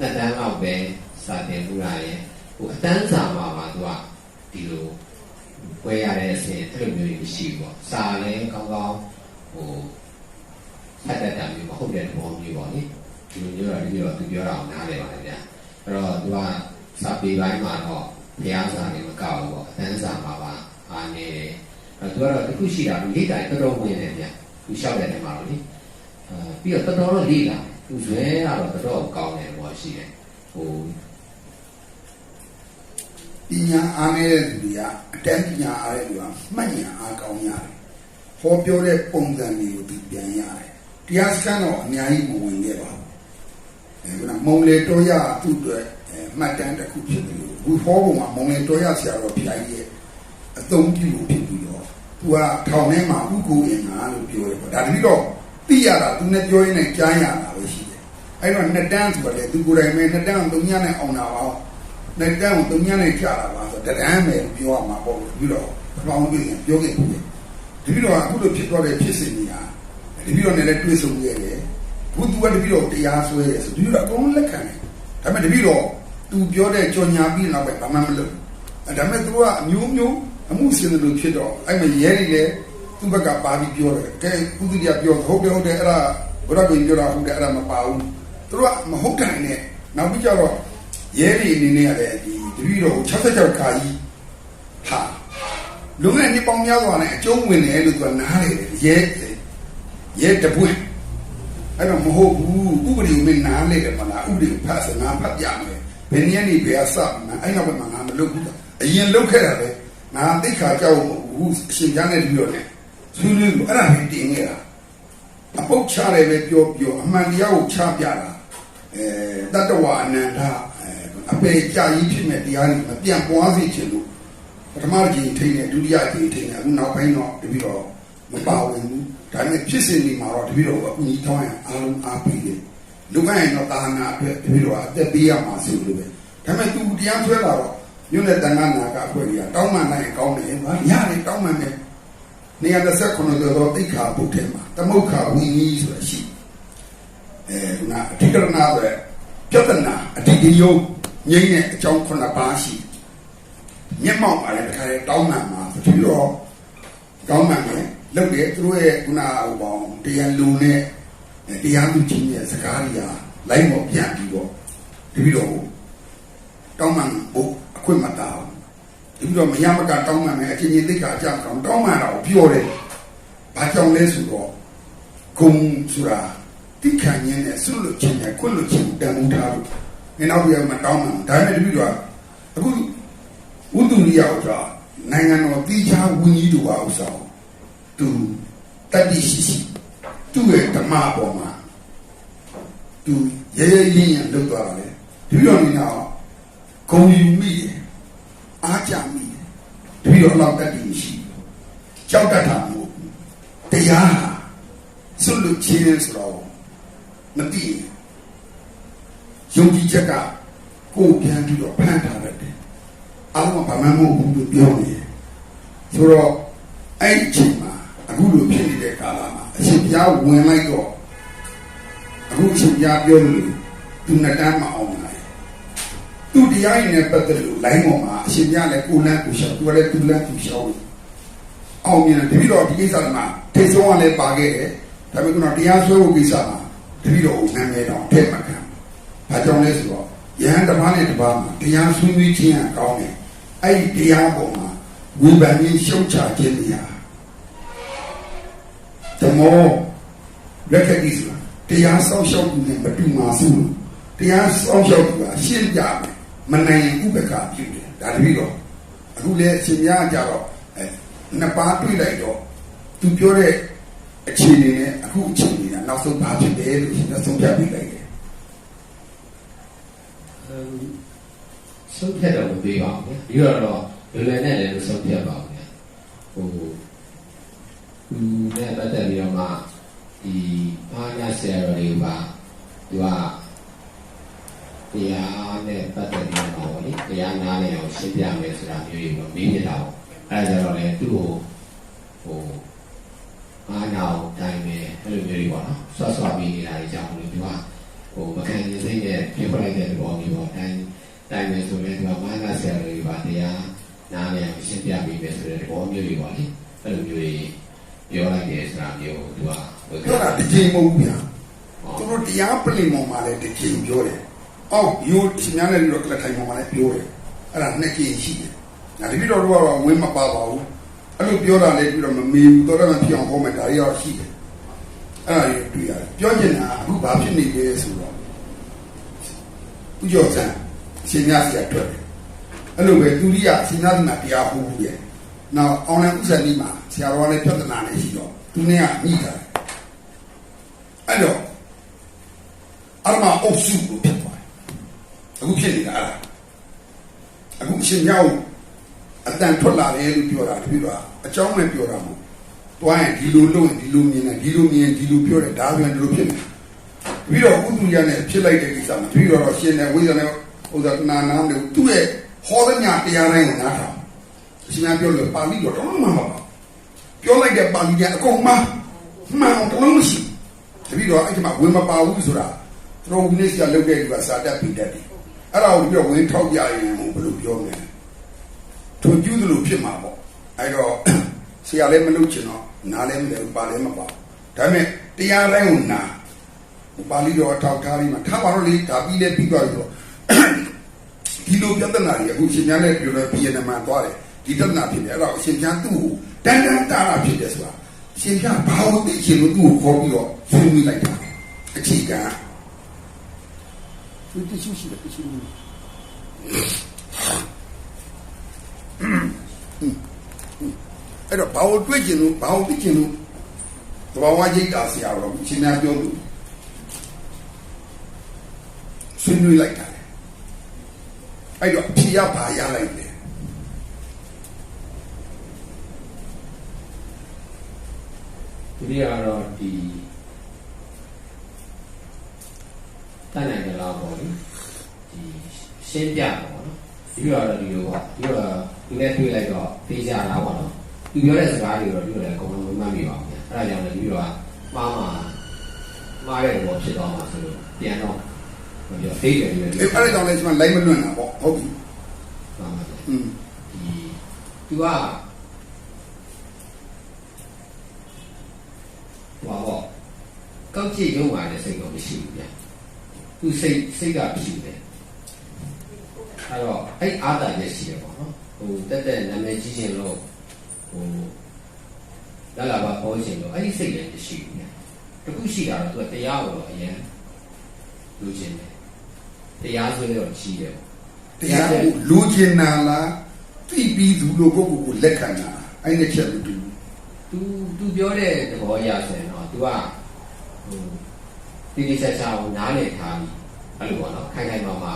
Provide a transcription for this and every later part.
နှစ်တန်းလောက်ပဲစာတင်မှုလာရဲ့ဟိုအတန်းစာမှာပါသူကဒီလိုပွဲရတဲ့အဆင့်အဲ့လိုမျိုးကြီးမရှိဘူးပေါ့စာလည်းကောင်းကောင်းဟိုဖတ်တတ်တာမျိုးမဟုတ်တဲ့သဘောမျိုးပေါ့လေဒီလိုမျိုးတော့ဒီလိုသူပြောတာအောင်နားလည်ပါတယ်ဗျာအဲ့တော့သူကစာပေပိုင်းမှာတော့ဘုရားစာတွေမကောက်ဘူးပေါ့အတန်းစာမှာပါအားနေတယ်အဲ့သူကတော့တခုရှိတာလူလိတိုင်းတော်တော်ဝင်တယ်ဗျာသူလျှောက်တဲ့နေရာမှာတော့လေအာပြီးတော့တော်တော်တော့လေးလာ သူဇွဲကတော့တော်တော်ကောင်းတယ်ဘောရှိတယ်ဟိုပညာအားနေတဲ့လူတွေကအတန်းပညာအားတဲ့လူကမှတ်ဉာဏ်အားကောင်းရတယ်ဟောပြောတဲ့ပုံစံတွေကိုသူပြန်ရတယ်တရားစခန်းတော့အများကြီးမဝင်ခဲ့ပါဘူးအဲကမုံလေတော်ရသူ့အတွက်အဲမှတ်တမ်းတစ်ခုဖြစ်တယ်လို့ဘူးဟောပုံမှာမုံလေတော်ရဆရာတော်ဖျားကြီးရဲ့အသုံးပြုလို့ဖြစ်ပြီးတော့သူကထောင်ထဲမှာဥကိုအင်္ဂါလို့ပြောတယ်ပေါ့ဒါတတိတော့ သိရတာသူနဲ့ပြောရင်းနဲ့ကြားရတာပဲရှိတယ်အဲ့တော့နှစ်တန်းဆိုတော့လေသူကိုယ်တိုင်ပဲနှစ်တန်းသုံးညနဲ့အောင်တာပါနှစ်တန်းကိုသုံးညနဲ့ကြာတာပါဆိုတော့တန်းပဲပြောရမှာပေါ့ပြီးတော့အပေါင်းပြီးပြောခဲ့ဘူးတတိတော့အခုလိုဖြစ်တော့တဲ့ဖြစ်စဉ်ကြီးဟာတတိတော့လည်းတွေးဆုံခဲ့တယ်ဘုသူကတတိတော့တရားဆွဲတယ်ဆိုတတိတော့အကုန်လက်ခံတယ်ဒါပေမဲ့တတိတော့သူပြောတဲ့ကြော်ညာပြီးနောက်ပဲဘာမှမလုပ်ဘူးဒါပေမဲ့သူကအမျိုးမျိုးအမှုစင်တယ်လို့ဖြစ်တော့အဲ့မှာရဲနေလေ သူ့ဘက်ကပါပြီးပြောတယ်ကဲကုသတိကပြောဟုတ်တယ်ဟုတ်တယ်အဲ့ဒါဘုရားကိုပြောတာဟုတ်တယ်အဲ့ဒါမပါဘူးသူကမဟုတ်တယ်နဲ့နောက်ပြီးကြတော့ရဲတွေအနေနဲ့ရတယ်ဒီတတိတော့66ခါကြီးဟာလူငယ်နှစ်ပေါင်းများစွာနဲ့အကျုံးဝင်တယ်လို့သူကနားလေရဲရဲတပွင့်အဲ့တော့မဟုတ်ဘူးဥပဒေကိုနားလေတယ်မလားဥပဒေကိုဖတ်စငါဖတ်ပြမယ်ဘယ်နည်းနည်းဘယ်အစမှအဲ့နောက်ဘက်မှာငါမလုပ်ဘူးအရင်လုပ်ခဲ့တာပဲငါသိခါကြောက်ဘူးအရှင်ကျမ်းနဲ့ပြီးတော့ လေဆွေးနွေးလို့အဲ့ဒါပဲတင်ခဲ့တာအပုတ်ချတယ်ပဲပြောပြောအမှန်တရားကိုချပြတာအဲတတ္တဝအနန္တအပေကြာကြီးဖြစ်မဲ့တရားတွေမပြန့်ပွားစေချင်လို့ပထမကြိမ်ထိနေဒုတိယကြိမ်ထိနေအခုနောက်ပိုင်းတော့တပြီးတော့မပါဝင်ဘူးဒါနဲ့ဖြစ်စဉ်ဒီမှာတော့တပြီးတော့အကူကြီးတောင်းရင်အားလုံးအားပေးတယ်လူကရင်တော့တာနာအတွက်တပြီးတော့အသက်ပေးရမှာဆိုလို့ပဲဒါပေမဲ့သူတရားဆွဲလာတော့ညွန့်တဲ့တန်ခါနာကအဖွဲ့ကြီးကတောင်းမှန်နိုင်ကောင်းတယ်ဟာရတယ်တောင်းမှန်တယ် နေရာတစ်ဆက်ခုနှစ်ကျော်တော့တိခါပုတ်ထဲမှာသမုခဝင်းကြီးဆိုတာရှိအဲခုနအဓိကရဏဆိုတဲ့ပြဿနာအဓိကယုံငိမ့်တဲ့အကြောင်းခုနှစ်ပါးရှိမျက်မှောက်ပါလေတခါလေတောင်းမှန်မှာပြီးတော့တောင်းမှန်တယ်လုပ်တယ်သူတို့ရဲ့ခုနဟိုပေါင်းတရားလူနဲ့တရားသူကြီးရဲ့စကားတွေကလိုက်မောပြန်ပြီးတော့တပြီးတော့တောင်းမှန်ဖို့အခွင့်မတား ဘူးဒီလိုမရမကတောင်းမှန်မယ်အချင်းချင်းသိက္ခာအကြောင်းကောင်းတောင်းမှန်တော့ပြောတယ်ဘာကြောင့်လဲဆိုတော့ဂုံဆိုတာတိခါညင်းနဲ့ဆုလို့ချင်းနဲ့ခွင့်လို့ချင်းတန်မှုထားလို့နေနောက်ပြန်မတောင်းမှန်ဒါပေမဲ့တပြီးတော့အခုဝတ္တုရိယဥစ္စာနိုင်ငံတော်တိချာဝင်းကြီးတို့ပါဥစ္စာသူတတိရှိရှိသူ့ရဲ့ဓမ္မပေါ်မှာသူရဲရဲရင်းရလောက်သွားတာလေတပြီးတော့နေတော့ဂုံယူမိတယ်အားကြမိတယ်တ ပြီးတော့လောက်တတ်တည်ရှိကြောက်တတ်တာမဟုတ်ဘူးတရားဟာစွလို့ချင်းဆိုတော့မသိယုံကြည်ချက်ကကိုယ်ပြန်ပြီးတော့ဖန်ထားတယ်အားလုံးကဘာမှမဟုတ်ဘူးလို့ပြောနေတယ်ဆိုတော့အဲ့ဒီအချိန်မှာအခုလိုဖြစ်နေတဲ့ကာလမှာအရှင်ဘုရားဝင်လိုက်တော့အခုအရှင်ဘုရားပြောလို့သူနှစ်တန်းမအောင်လာ သူတရားရင်နဲ့ပတ်သက်လို့ line ပေါ်မှာအရှင်ပြလည်းကိုလန်းကိုရှောက်သူကလည်းသူလန်းသူရှောက်အောင်မြင်တယ်တပည့်တော်ဒီကိစ္စမှာထိတ်ဆုံးကလည်းပါခဲ့တယ်ဒါပေမဲ့တရားဆွဲဖို့ကိစ္စမှာတပည့်တော်ကိုနာမည်တော်ထည့်မှတ်ခံဘာကြောင့်လဲဆိုတော့ယဟန်တပါးနဲ့တပါးမှာတရားဆွေးနွေးခြင်းကကောင်းတယ်အဲ့ဒီတရားပေါ်မှာဝိပန်ကြီးရှုတ်ချခြင်းတရားဓမ္မောလက်ခတိဆိုတာတရားစောင့်ရှောက်မှုနဲ့မတူမှာစုတရားစောင့်ရှောက်မှုကရှင်းပြမယ် မနိုင်ရင်ဥပက္ခပြုတယ်ဒါတပည့်တော့အခုလေအရှင်များကြတော့အဲနှစ်ပါးတွေ့လိုက်တော့သူပြောတဲ့အခြေအနေနဲ့အခုအခြေအနေကနောက်ဆုံးဘာဖြစ်တယ်လို့ရှင်ကဆုံးဖြတ်ပြီးလိုက်တယ်ဆုံးဖြတ်တော့မပေးပါဘူးပြီးတော့တော့လွယ်လွယ်နဲ့လည်းမဆုံးဖြတ်ပါဘူးဟိုသူနဲ့ပတ်သက်ပြီးတော့မှဒီဘာညာဆရာတော်တွေကသူက တရားနဲ့ပတ်သက်ပြီးတော့ဗောလေတရားနားလည်အောင်ရှင်းပြမယ်ဆိုတာမျိုးတွေတော့မေးပြတာပေါ့အဲဒါကြတော့လေသူ့ကိုဟိုအားနာအောင်တိုင်းပဲအဲ့လိုမျိုးတွေပေါ့နော်ဆွတ်ဆွတ်ပြီးနေတာတွေကြောင့်လို့သူကဟိုမခံရင်စိတ်နဲ့ပြပလိုက်တဲ့ဘောမျိုးပေါ့တိုင်းတိုင်းမယ်ဆိုရင်ဒီမှာမာနဆရာတွေပါတရားနားလည်အောင်ရှင်းပြပေးမယ်ဆိုတဲ့ဘောမျိုးတွေပေါ့လေအဲ့လိုမျိုးတွေပြောလိုက်တယ်ဆိုတာမျိုးသူကပြောတာတစ်ချိန်မဟုတ်ဘူးဗျာသူတို့တရားပလင်ပေါ်မှာလည်းတစ်ချိန်ပြောတယ် အောက်ယူရှင်များနဲ့လို့ကလထိုင်ပေါ်မှာလည်းပြောတယ်အဲ့ဒါနှစ်ချိန်ရှိတယ်ဒါတပိတော့တော့ဝင်းမပါပါဘူးအဲ့လိုပြောတာလည်းပြီးတော့မမေဘူးတော့လည်းမဖြစ်အောင်ဟောမယ်ဒါရောရှိတယ်အဲ့ဒါတွေတွေ့ရတယ်ပြောချင်တာအခုဘာဖြစ်နေလဲဆိုတော့ဥကျော်ဆန်းရှင်များစီအတွက်တယ်အဲ့လိုပဲသူရိယရှင်များစီမှာတရားဟောဘူးရဲ့နောက်အောင်လန်ဥစ္စာဒီမှာဆရာတော်ကလည်းပြဿနာနဲ့ရှိတော့သူနဲ့ကညှိတာအဲ့တော့အရမအုပ်စုကိုဖြစ်သွားတယ် အခုဖြစ်နေတာအဲ့ဒါအခုရှင်မြောက်အတန်ထွက်လာတယ်လို့ပြောတာတပည့်တော်အကြောင်းနဲ့ပြောတာမဟုတ်တွားရင်ဒီလိုလုပ်ရင်ဒီလိုမြင်တယ်ဒီလိုမြင်ဒီလိုပြောတယ်ဒါပြန်ဒီလိုဖြစ်နေပြီးတော့ဥဒုရနဲ့ဖြစ်လိုက်တဲ့ကိစ္စမှာတပည့်တော်တော့ရှင်နဲ့ဝိဇ္ဇာနဲ့ဥဇာနာနာနဲ့သူ့ရဲ့ဟောတဲ့ညာတရားတိုင်းကိုနားထောင်ရှင်များပြောလို့ပါဠိတော်တော့မှမဟုတ်ပါဘူးပြောလိုက်တဲ့ပါဠိတွေအကုန်မှမှန်အောင်တလုံးမရှိတပည့်တော်အဲ့ဒီမှာဝင်မပါဘူးဆိုတာသူတို့ဝိနည်းစရာလုပ်တဲ့လူကစာတတ်ပြီးတတ်တယ် အဲ့ဒါကိုပြီးတော့ဝင်ထောက်ပြရင်ဘယ်လိုပြောမလဲသူကျူးသလိုဖြစ်မှာပေါ့အဲ့တော့ဆရာလည်းမလုပ်ချင်တော့နားလည်းမလဲပါလည်းမပါဒါပေမဲ့တရားတိုင်းကိုနာပါဠိတော်ထောက်ထားပြီးမှထားပါတော့လေဒါပြီးလဲပြီးသွားပြီတော့ဒီလိုပြဿနာတွေအခုရှင်များလည်းပြောတော့ပြည်နမှာသွားတယ်ဒီပြဿနာဖြစ်တယ်အဲ့တော့ရှင်များသူ့ကိုတန်တန်တာတာဖြစ်တယ်ဆိုတာရှင်များဘာလို့သိချင်လို့သူ့ကိုခေါ်ပြီးတော့ဆွေးနွေးလိုက်တာအခြေခံ သူတရှိရှိတယ်တရှိနေအဲ့တော့ဘာလို့တွေ့ကျင်လို့ဘာလို့သိကျင်လို့သဘာဝရိတ်တာဆရာတော်ရှင်များပြောလို့ဆွေးနွေးလိုက်တာလေအဲ့တော့ဖြေရပါရလိုက်တယ်ဒီနေ့ကတော့ဒီ တန်နိုင်ကြလားပေါ့လေဒီရှင်းပြပါတော့နော်ဒီကတော့ဒီလိုပေါ့ဒီကဒီနဲ့တွေ့လိုက်တော့သိကြတာပေါ့နော်ဒီပြောတဲ့စကားတွေတော့ဒီလိုလည်းအကုန်လုံးမမှတ်မိပါဘူးဗျအဲ့ဒါကြောင့်လည်းဒီလိုကမှားမှာမှားတဲ့ဘောဖြစ်သွားမှာဆိုလို့ပြန်တော့မပြောသိတယ်ဒီလိုအဲ့အဲ့ဒါကြောင့်လည်းကျွန်မလိုက်မလွတ်တာပေါ့ဟုတ်ပြီမှားမှာဗျอืมဒီသူကဟောပေါ့ကောက်ကြည့်ရုံပါတဲ့စိတ်တော့မရှိဘူးဗျ သူစိတ်စိတ်ကဖြစ်တယ်အဲ့တော့အဲ့အာသာရက်ရှိတယ်ပေါ့နော်ဟိုတက်တက်နာမည်ကြီးခြင်းလို့ဟိုလာလာပါပေါ်ခြင်းလို့အဲ့ဒီစိတ်လည်းမရှိဘူးဗျတခုရှိတာတော့သူကတရားကိုတော့အရင်လူချင်းတယ်တရားဆိုတော့ကြီးတယ်ပေါ့ တရားကိုလူကျင်နာလားသိပြီးသူလိုကိုယ့်ကိုယ်ကိုလက်ခံတာအဲ့ဒီချက်မတူဘူး तू तू ပြောတဲ့သဘောအရဆိုရင်တော့ तू ကဟို တိတိကျကျကိုနားလည်ထားပြီးအဲ့လိုပေါ့နော်ခိုင်ခိုင်မာမာ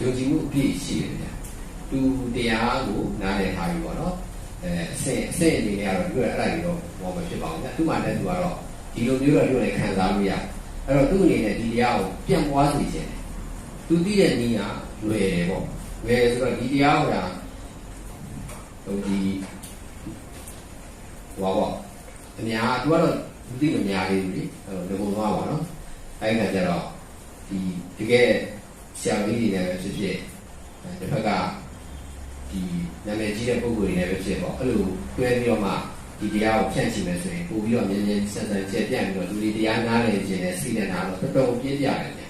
ယုံကြည်မှုအပြည့်ရှိတယ်ဗျာသူတရားကိုနားလည်ထားပြီးပေါ့နော်အဲအစင်အစင်အနေနဲ့ကတော့သူကအဲ့ဒါကြီးတော့ဟောမဖြစ်ပါဘူးဗျာသူမှလည်းသူကတော့ဒီလိုမျိုးတော့သူလည်းခံစားလို့ရအဲ့တော့သူ့အနေနဲ့ဒီတရားကိုပြန့်ပွားစေခြင်းသူသိတဲ့နည်းကလွယ်တယ်ပေါ့လွယ်ဆိုတော့ဒီတရားဟောတာဟိုဒီဟောပေါ့အများသူကတော့မသိမများလေးဘူးလေအဲ့တော့ဒီပုံသွားပါတော့ အဲ့ဒါကြတော့ဒီတကယ်ဆရာကြီးတွေနဲ့ပဲဖြစ်ဖြစ်အဲတစ်ဖက်ကဒီနာမည်ကြီးတဲ့ပုဂ္ဂိုလ်တွေနဲ့ပဲဖြစ်ပေါ့အဲ့လိုတွဲပြီးတော့မှဒီတရားကိုဖြန့်ချင်မယ်ဆိုရင်ပို့ပြီးတော့မြင်းမြင်းဆက်ဆက်ကျက်ပြန့်ပြီးတော့လူတွေတရားနားလည်ခြင်းနဲ့စိတ်နဲ့နားတော့တော်တော်ပြင်းပြတယ်ဗျ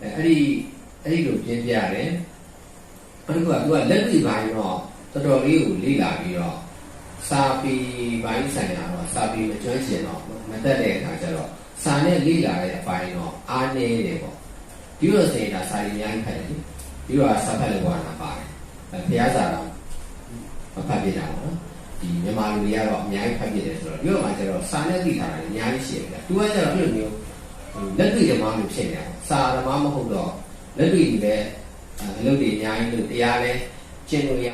အဲအဲ့ဒီအဲ့ဒီလိုပြင်းပြတယ်အဲ့ဒီကသူကလက်တွေ့ပိုင်းတော့တော်တော်လေးကိုလေ့လာပြီးတော့စာပေပိုင်းဆိုင်ရာတော့စာပေမကျွမ်းကျင်တော့မတက်တဲ့အခါကျတော့ စာနဲ့လေ့လာတဲ့အပိုင်းတော့အားနည်းတယ်ပေါ့ဒီလိုဆိုရင်ဒါစာရင်းအများကြီးဖတ်တယ်လေဒီလိုကစာဖတ်လို့ဘာနာပါတယ်အဲဘုရားစာတော့မဖတ်ပြတာပေါ့နော်ဒီမြန်မာလူတွေကတော့အများကြီးဖတ်ပြတယ်ဆိုတော့ဒီလိုမှကျတော့စာနဲ့သိတာလည်းအများကြီးရှိတယ်ဗျသူကကျတော့ဘယ်လိုမျိုးလက်တွေ့ဓမ္မမျိုးဖြစ်နေတာစာဓမ္မမဟုတ်တော့လက်တွေ့ဒီပဲအလုပ်တွေအများကြီးလို့တရားလဲကျင့်လို့ရ